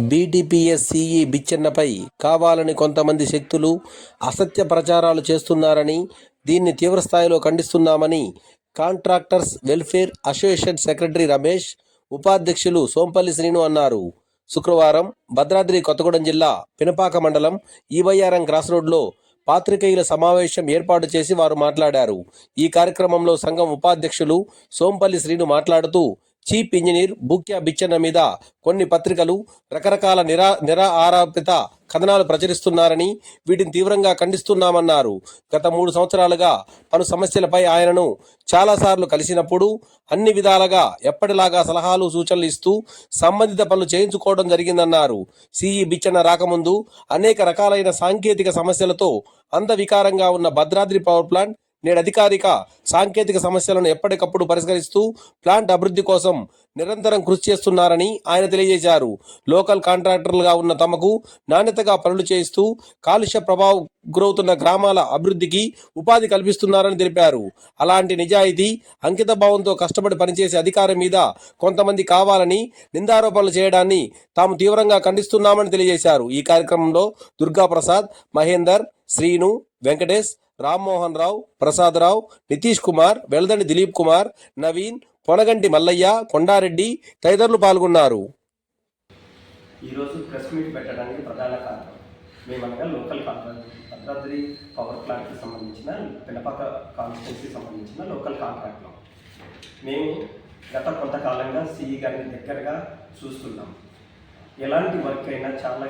బీటీపీఎస్సీఈ బిచ్చెన్నపై కావాలని కొంతమంది శక్తులు అసత్య ప్రచారాలు చేస్తున్నారని దీన్ని తీవ్రస్థాయిలో ఖండిస్తున్నామని contractors welfare association secretary Ramesh ఉపాధ్యక్షులు సోంపల్లి శ్రీను అన్నారు. శుక్రవారం భద్రాద్రి కొత్తగూడెం జిల్లా పినపాక మండలం ఈవైఆర్ఎం క్రాస్ రోడ్లో పాత్రికేయుల సమావేశం ఏర్పాటు చేసి వారు మాట్లాడారు. ఈ కార్యక్రమంలో సంఘం ఉపాధ్యక్షులు సోంపల్లి శ్రీను మాట్లాడుతూ చీఫ్ ఇంజనీర్ బూక్యా బిచ్చన్న మీద కొన్ని పత్రికలు రకరకాల నిరా నిరా ఆరోపిత కథనాలు ప్రచురిస్తున్నారని వీటిని తీవ్రంగా ఖండిస్తున్నామన్నారు. గత మూడు సంవత్సరాలుగా పలు సమస్యలపై ఆయనను చాలాసార్లు కలిసినప్పుడు అన్ని విధాలుగా ఎప్పటిలాగా సలహాలు సూచనలు ఇస్తూ సంబంధిత పనులు చేయించుకోవడం జరిగిందన్నారు. సిఈ బిచ్చన్న రాకముందు అనేక రకాలైన సాంకేతిక సమస్యలతో అంధవికారంగా ఉన్న భద్రాద్రి పవర్ ప్లాంట్ నేడు అధికారిక సాంకేతిక సమస్యలను ఎప్పటికప్పుడు పరిష్కరిస్తూ ప్లాంట్ అభివృద్ధి కోసం నిరంతరం కృషి చేస్తున్నారని ఆయన తెలియజేశారు. లోకల్ కాంట్రాక్టర్లుగా ఉన్న తమకు నాణ్యతగా పనులు చేయిస్తూ కాలుష్య ప్రభావం గురవుతున్న గ్రామాల అభివృద్ధికి ఉపాధి కల్పిస్తున్నారని తెలిపారు. అలాంటి నిజాయితీ అంకిత భావంతో కష్టపడి పనిచేసే అధికారం మీద కొంతమంది కావాలని నిందారోపణలు చేయడాన్ని తాము తీవ్రంగా ఖండిస్తున్నామని తెలియజేశారు. ఈ కార్యక్రమంలో దుర్గాప్రసాద్ మహేందర్ శ్రీను వెంకటేష్ రామ్మోహన్ రావు ప్రసాదరావు నితీష్ కుమార్ వెలదండి దిలీప్ కుమార్ నవీన్ పొనగంటి మల్లయ్య కొండారెడ్డి తదితరులు పాల్గొన్నారు. ఈరోజు ప్రెస్ మీట్ పెట్టడానికి ప్రధాన కారణం మేమనగా లోకల్ భద్రాద్రి పవర్ ప్లాంట్కి సంబంధించిన పినపాక కాన్స్టిట్యున్సీకి సంబంధించిన లోకల్ కాంట్రాక్ట్లో మేము గత కొంతకాలంగా సిఈ గారిని దగ్గరగా చూస్తున్నాం. ఎలాంటి వర్క్ అయినా చాలా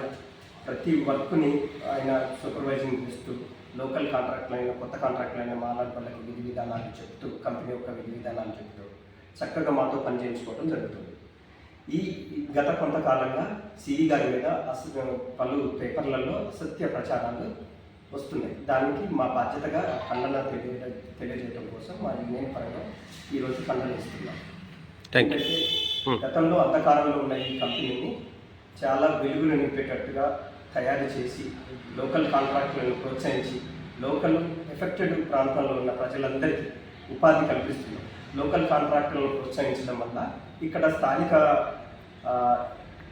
ప్రతి వర్క్ని ఆయన సూపర్వైజింగ్ చేస్తూ లోకల్ కాంట్రాక్ట్లు అయినా కొత్త కాంట్రాక్ట్లు అయినా మాలాంటి వాళ్ళకి విధి విధానాలు చెప్తూ కంపెనీ యొక్క విధి విధానాలు చెప్తూ చక్కగా మాతో పనిచేయించుకోవడం జరుగుతుంది. ఈ గత కొంతకాలంగా సిఈ గారి మీద అస పలు పేపర్లలో అసత్య ప్రచారాలు వస్తున్నాయి. దానికి మా బాధ్యతగా ఖండన తెలియ తెలియజేయడం కోసం మా యూనియన్ పరంగా ఈరోజు ఖండన ఇస్తున్నాం. Hmm. గతంలో అంధకారంలో ఉన్న ఈ కంపెనీని చాలా వెలుగులు నింపేటట్టుగా తయారు చేసి లోకల్ కాంట్రాక్టులను ప్రోత్సహించి లోకల్ ఎఫెక్టెడ్ ప్రాంతంలో ఉన్న ప్రజలందరికీ ఉపాధి కల్పిస్తున్నాం. లోకల్ కాంట్రాక్టులను ప్రోత్సహించడం వల్ల ఇక్కడ స్థానిక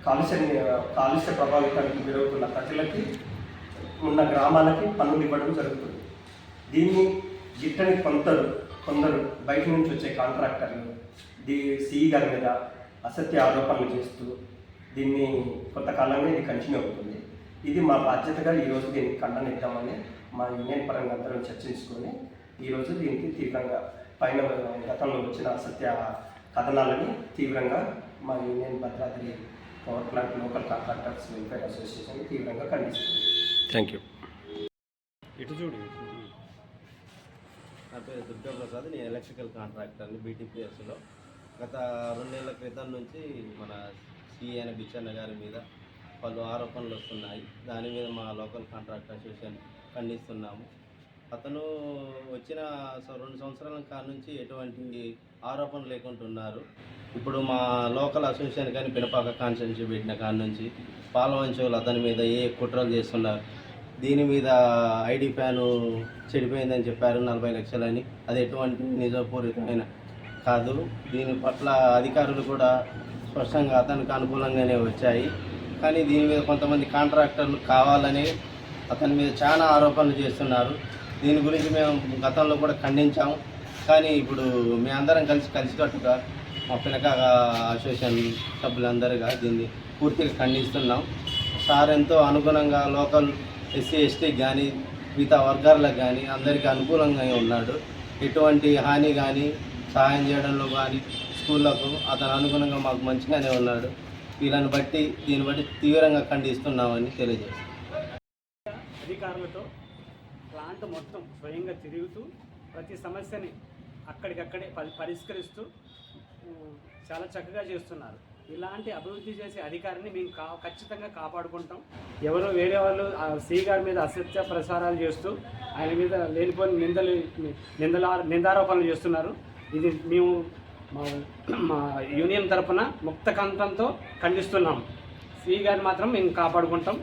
కాలుష్య కాలుష్య ప్రభావితానికి గురవుతున్న ప్రజలకి ఉన్న గ్రామాలకి పన్నులు ఇవ్వడం జరుగుతుంది. దీన్ని గిట్టని కొందరు కొందరు బయట నుంచి వచ్చే కాంట్రాక్టర్లు దీ సిఈ గారి మీద అసత్య ఆరోపణలు చేస్తూ దీన్ని కొంతకాలంగా ఇది కంటిన్యూ అవుతుంది. ఇది మా బాధ్యతగా ఈరోజు దీనికి ఖండన ఇద్దామని మా యూనియన్ పరంగా అందరం చర్చించుకొని ఈరోజు దీనికి తీవ్రంగా పైన గతంలో వచ్చిన అసత్య కథనాలని తీవ్రంగా మా union Bhadradri power plant local contractors welfare association తీవ్రంగా ఖండిస్తుంది. థ్యాంక్ యూ ఇటు చూడు. నా పేరు దుర్గా ప్రసాద్ నేను ఎలక్ట్రికల్ కాంట్రాక్టర్ని బీటీపీఎస్లో. గత రెండేళ్ళ క్రితం నుంచి మన సిఎన్ బిచ్చన్న గారి మీద పలు ఆరోపణలు వస్తున్నాయి. దాని మీద మా లోకల్ కాంట్రాక్ట్ అసోసియేషన్ ఖండిస్తున్నాము. అతను వచ్చిన స- రెండు సంవత్సరాల కాడ నుంచి ఎటువంటి ఆరోపణలు లేకుంటున్నారు ఇప్పుడు మా లోకల్ అసోసియేషన్ కానీ పినపాక కాన్స్టిట్యూన్సీ పెట్టిన కాడ నుంచి పాలవంచోలు అతని మీద ఏ కుట్రలు చేస్తున్నారు? దీని మీద ఐడి ఫ్యాను చెడిపోయిందని చెప్పారు నలభై లక్షలని. అది ఎటువంటి నిజపూరితమైన కాదు. దీని పట్ల అధికారులు కూడా స్పష్టంగా అతనికి అనుకూలంగానే వచ్చాయి. కానీ దీని మీద కొంతమంది కాంట్రాక్టర్లు కావాలని అతని మీద చాలా ఆరోపణలు చేస్తున్నారు. దీని గురించి మేము గతంలో కూడా ఖండించాము కానీ ఇప్పుడు మేమందరం కలిసి కలిసికట్టుగా మా పినక అసోసియేషన్ సభ్యులందరిగా దీన్ని పూర్తిగా ఖండిస్తున్నాం. సార్ ఎంతో అనుగుణంగా లోకల్ ఎస్సీ ఎస్టీకి కానీ మిగతా వర్గాలకు కానీ అందరికీ అనుకూలంగా ఉన్నాడు. ఎటువంటి హాని కానీ సహాయం చేయడంలో కానీ స్కూళ్ళకు అతను అనుగుణంగా మాకు మంచిగానే ఉన్నాడు. వీళ్ళని బట్టి దీన్ని బట్టి తీవ్రంగా ఖండిస్తున్నామని తెలియజేస్తాం. అధికారులతో ప్లాంట్ మొత్తం స్వయంగా తిరుగుతూ ప్రతి సమస్యని అక్కడికక్కడే పరి- పరిష్కరిస్తూ చాలా చక్కగా చేస్తున్నారు. ఇలాంటి అభివృద్ధి చేసే అధికారిని మేము కా ఖచ్చితంగా కాపాడుకుంటాం. ఎవరో వేరే వాళ్ళు ఆ సి గారి మీద అసత్య ప్రసారాలు చేస్తూ ఆయన మీద లేనిపోని నిందలు నిందల నిందారోపణలు చేస్తున్నారు. ఇది మేము మా మా యూనియన్ తరఫున ముక్త కంఠంతో ఖండిస్తున్నాం. ఫీ గారిని మాత్రం మేము కాపాడుకుంటాం.